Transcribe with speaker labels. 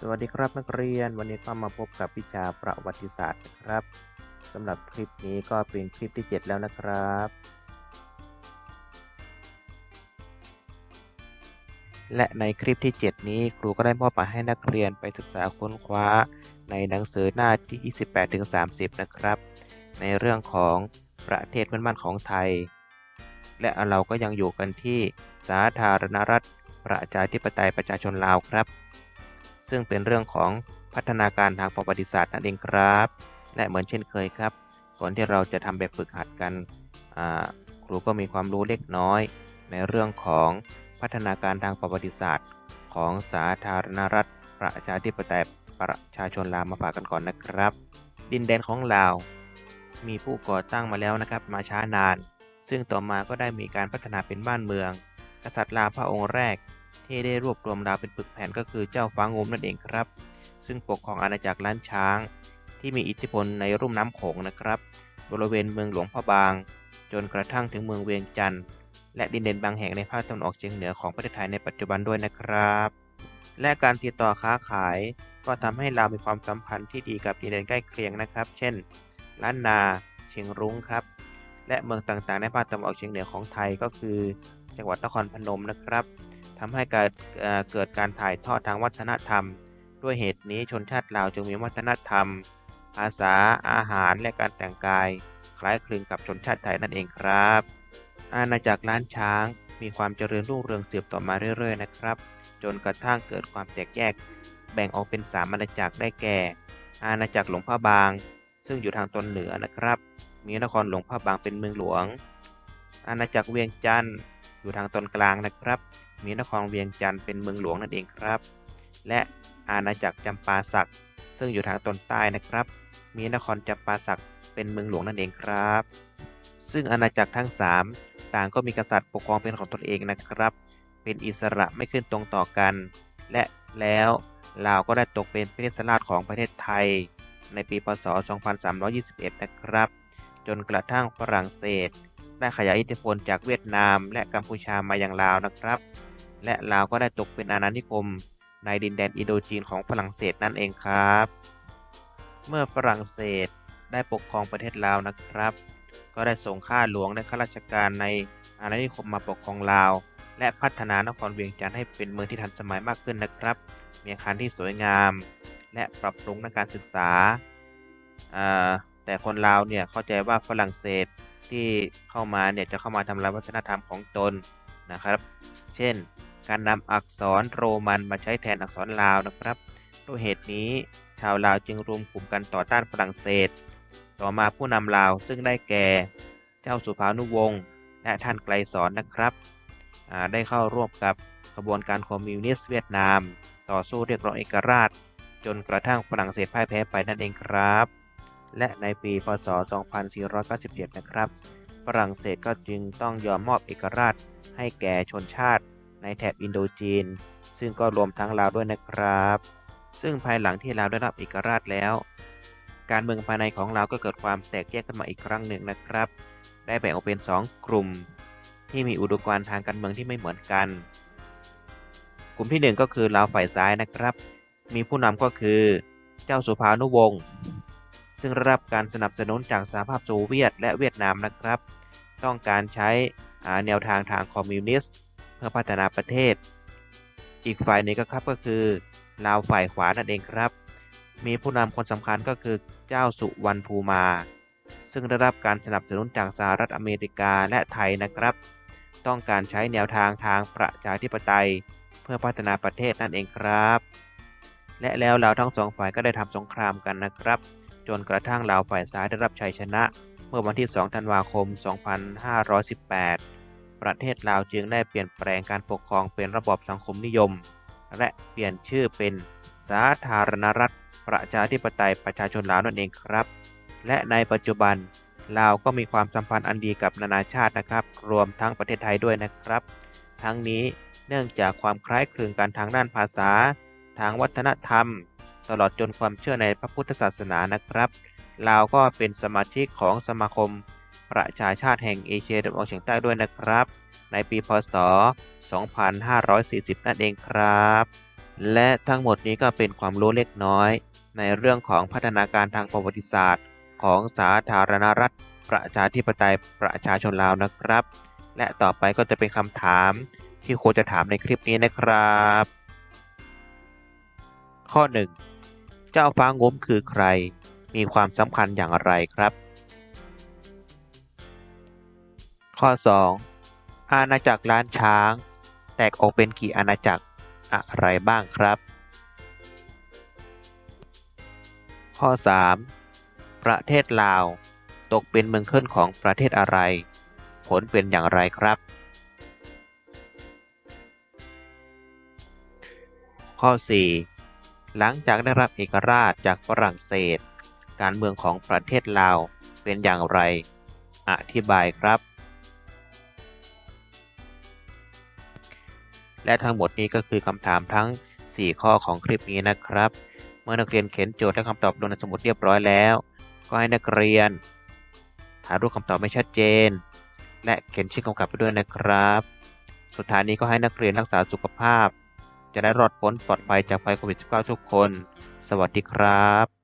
Speaker 1: สวัสดีครับนักเรียนวันนี้ก็มาพบกับวิชาประวัติศาสตร์ครับสำหรับคลิปนี้ก็เป็นคลิปที่ 7 แล้วนะครับ และในคลิปที่ 7 นี้ครูก็ได้มอบหมายให้นักเรียนไปศึกษาค้นคว้า ในหนังสือหน้าที่ 28-30 นะครับ ในเรื่องของประเทศเพื่อนบ้านของไทย และเราก็ยังอยู่กันที่สาธารณรัฐ ประชาธิปไตยประชาชนลาวครับ ซึ่งเป็นเรื่องของพัฒนาการทางประวัติศาสตร์นั่นเองครับ และเหมือนเช่นเคยครับ ก่อนที่เราจะทำแบบฝึกหัดกันครูก็มีความรู้เล็กน้อย ในเรื่องของพัฒนาการทางประวัติศาสตร์ ของสาธารณรัฐ ประชาธิปไตยประชาชนลาวมาฝากกันก่อนนะครับ ดินแดนของลาว มีผู้ก่อตั้งมาแล้วนะครับ มาช้านาน ซึ่งต่อมาก็ได้มีการพัฒนาเป็นบ้านเมือง กษัตริย์ลาวพระองค์แรก ที่ได้รวบรวมดาวเป็นปึกแผ่นก็คือเจ้าฟ้างมนั่นเองครับ ซึ่งปกครองอาณาจักรล้านช้าง ที่มีอิทธิพลในรุ่มน้ำโขงนะครับ บริเวณเมืองหลวงพ่อบาง จนกระทั่งถึงเมืองเวียงจันทร์และดินแดนบางแห่งในภาคตะวันออกเฉียงเหนือของประเทศไทยในปัจจุบันด้วยนะครับ และการติดต่อค้าขาย ก็ทำให้เรามีความสัมพันธ์ที่ดีกับดินแดนใกล้เคียงนะครับ เช่น ล้านนา เชียงรุ้งครับ และเมืองต่างๆในภาคตะวันออกเฉียงเหนือของไทยก็คือ จังหวัดนครพนมนะครับ ทำให้เกิดเกิดการถ่ายทอดทางวัฒนธรรม ด้วยเหตุนี้ชนชาติลาวจึงมีวัฒนธรรม ภาษาอาหารและการแต่งกาย คล้ายคลึงกับชนชาติไทยนั่นเองครับ อาณาจักรล้านช้างมีความเจริญรุ่งเรืองสืบต่อมาเรื่อยๆนะครับ จนกระทั่งเกิดความแตกแยก แบ่งออกเป็นสามอาณาจักรได้แก่ อาณาจักรหลวงพ่อบาง ซึ่งอยู่ทางตอนเหนือนะครับ มีนครหลวงพ่อบางเป็นเมืองหลวง อาณาจักรเวียงจันทร์อยู่ทางตอนกลางนะครับ มีนครเวียงจันทร์เป็นเมืองหลวงนั่นเองครับ และอาณาจักรจำปาสักซึ่งอยู่ทางตอนใต้นะครับ มีนครจำปาสักเป็นเมืองหลวงนั่นเองครับ ซึ่งอาณาจักรทั้ง 3 ต่างก็มีกษัตริย์ปกครองเป็นของตนเองนะครับ เป็นอิสระไม่ขึ้นตรงต่อกัน และแล้วลาวก็ได้ตกเป็นประเทศสลาดของประเทศไทย ในปีพศ 2321 นะครับ จนกระทั่งฝรั่งเศส ได้ขยายอิทธิพลจากเวียดนามและกัมพูชามายังลาวนะครับ และลาวก็ได้ตกเป็นอาณานิคมในดินแดนอินโดจีนของฝรั่งเศสนั่นเองครับ เมื่อฝรั่งเศสได้ปกครองประเทศลาวนะครับ ก็ได้ส่งข้าหลวงและข้าราชการในอาณานิคมมาปกครองลาว และพัฒนานครเวียงจันทร์ให้เป็นเมืองที่ทันสมัยมากขึ้นนะครับ มีอาคารที่สวยงาม และปรับปรุงในการศึกษา แต่คนลาวเนี่ยเข้าใจว่าฝรั่งเศสที่เข้ามาเนี่ยจะเข้ามาทำลายวัฒนธรรมของตนนะครับ เช่น การนำอักษรโรมันมาใช้แทนอักษรลาวนะครับด้วยเหตุนี้ชาวลาวจึงรวมกลุ่มกันต่อต้านฝรั่งเศส ต่อมาผู้นำลาวซึ่งได้แก่ เจ้าสุภานุวงศ์และท่านไกลสอนนะครับ ได้เข้าร่วมกับกระบวนการคอมมิวนิสต์เวียดนาม ต่อสู้เรียกร้องเอกราช จนกระทั่งฝรั่งเศสพ่ายแพ้ไปนั่นเองครับ และในปีพศ 2497 นะครับ ฝรั่งเศสก็จึงต้องยอมมอบเอกราชให้แก่ชนชาติ ในแถบอินโดจีน ซึ่งก็รวมทั้งลาวด้วยนะครับ ซึ่งภายหลังที่ลาวได้รับเอกราชแล้ว การเมืองภายในของลาวก็เกิดความแตกแยกขึ้นมาอีกครั้งหนึ่งนะครับ ได้แบ่งออกเป็น 2 กลุ่ม ที่มีอุดมการณ์ทางการเมืองที่ไม่เหมือนกัน กลุ่มที่ 1 ก็คือลาวฝ่ายซ้ายนะครับ มีผู้นำก็คือเจ้าสุภานุวงศ์ซึ่งรับการสนับสนุนจากสหภาพโซเวียตและเวียดนามนะครับ ต้องการใช้แนวทางทางคอมมิวนิสต์ เพื่อพัฒนาประเทศ อีกฝ่ายหนึ่งก็ครับก็คือลาวฝ่ายขวานั่นเองครับ มีผู้นำคนสำคัญก็คือเจ้าสุวรรณภูมา ซึ่งได้รับการสนับสนุนจากสหรัฐอเมริกาและไทยนะครับ ต้องการใช้แนวทางทางประชาธิปไตย เพื่อพัฒนาประเทศนั่นเองครับ และแล้วเราทั้งสองฝ่ายก็ได้ทำสงครามกันนะครับ จนกระทั่งลาวฝ่ายซ้ายได้รับชัยชนะ เมื่อวันที่ 2 ธันวาคม 2518 ประเทศลาวจึงได้เปลี่ยนแปลงการปกครองเป็นระบอบสังคมนิยม และเปลี่ยนชื่อเป็นสาธารณรัฐ ประชาธิปไตยประชาชนลาวนั่นเองครับ และในปัจจุบันลาวก็มีความสัมพันธ์อันดีกับนานาชาตินะครับ รวมทั้งประเทศไทยด้วยนะครับ ทั้งนี้เนื่องจากความคล้ายคลึงกันทางด้านภาษา ทางวัฒนธรรม ตลอดจนความเชื่อในพระพุทธศาสนานะครับ ลาวก็เป็นสมาชิกของสมาคม ประชาชาติแห่งเอเชียตะวันออกเฉียงใต้ด้วยนะครับ ในปีพศ 2540 นั่นเองครับ และทั้งหมดนี้ก็เป็นความรู้เล็กน้อย ในเรื่องของพัฒนาการทางประวัติศาสตร์ ของสาธารณรัฐ ประชาธิปไตยประชาชนลาวนะครับ และต่อไปก็จะเป็นคำถามที่โคจะถามในคลิปนี้นะครับ ข้อ 1 เจ้าฟ้างุ้มคือใคร มีความสำคัญอย่างไรครับ ข้อ 2 อาณาจักรล้านช้าง แตกออกเป็นกี่อาณาจักรอะไรบ้างครับ ข้อ 3 ประเทศลาว ตกเป็นเมืองขึ้นของประเทศอะไร ผลเป็นอย่างไรครับ ข้อ 4 หลังจากได้รับเอกราชจากฝรั่งเศส การเมืองของประเทศลาวเป็นอย่างไร อธิบายครับ และทั้งหมดนี้ก็คือคำถามทั้ง 4 ข้อของคลิปนี้นะครับ เมื่อนักเรียนเขียนโจทย์และคำตอบลงในสมุดเรียบร้อยแล้ว ก็ให้นักเรียนถ่ารูปคำตอบไม่ชัดเจน และเขียนชื่อกำกับไปด้วยนะครับ สุดท้ายนี้ก็ให้นักเรียนรักษาสุขภาพ จะได้รอดพ้นปลอดภัยจากภัยโควิด -19 ทุกคน สวัสดีครับ